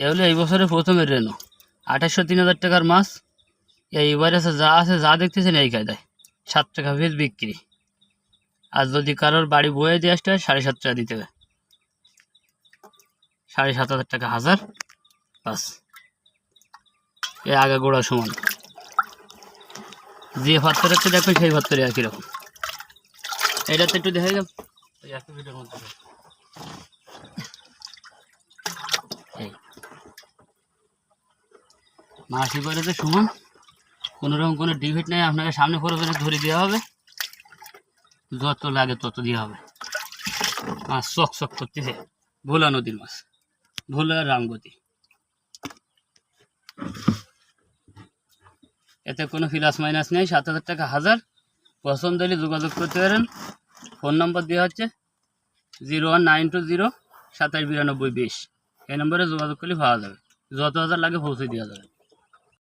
এ হলো এই বছরে প্রথমের রেনো আঠাশশো তিন হাজার টাকার মাছ। এইবার আছে যা আছে, যা দেখতেছেন এই কায়দায়। সাত টাকা পিস বিক্রি। আর যদি কারোর বাড়ি বয়ে দিয়ে আসতে হয়, সাড়ে সাত টাকা দিতে হবে। সাড়ে সাত হাজার টাকা হাজার, বাস। এ আগা গোড়া সমান। যে ভাত্তর হচ্ছে দেখবেন সেই ভাত্তরে একই রকম। এটাতে একটু দেখে একই ফিটের মধ্যে মাসি তো সমান, কোনো রকম কোনো ডিভিট নেই, আপনাকে সামনে করে করে ধরে দেওয়া হবে। যত লাগে তত দেওয়া হবে। মাছ শখ শখ করতেছে। ভোলা নদীর মাছ, ভোলা রামগতি। এতে কোনো প্লাস মাইনাস নেই, সাত হাজার টাকা হাজার। পছন্দ হলে যোগাযোগ করতে পারেন। ফোন নম্বর দেওয়া হচ্ছে zero one nine two zero সাতাশ বিরানব্বই বিশ। এই নম্বরে যোগাযোগ করলে পাওয়া যাবে। যত হাজার লাগে পৌঁছে দেওয়া যাবে।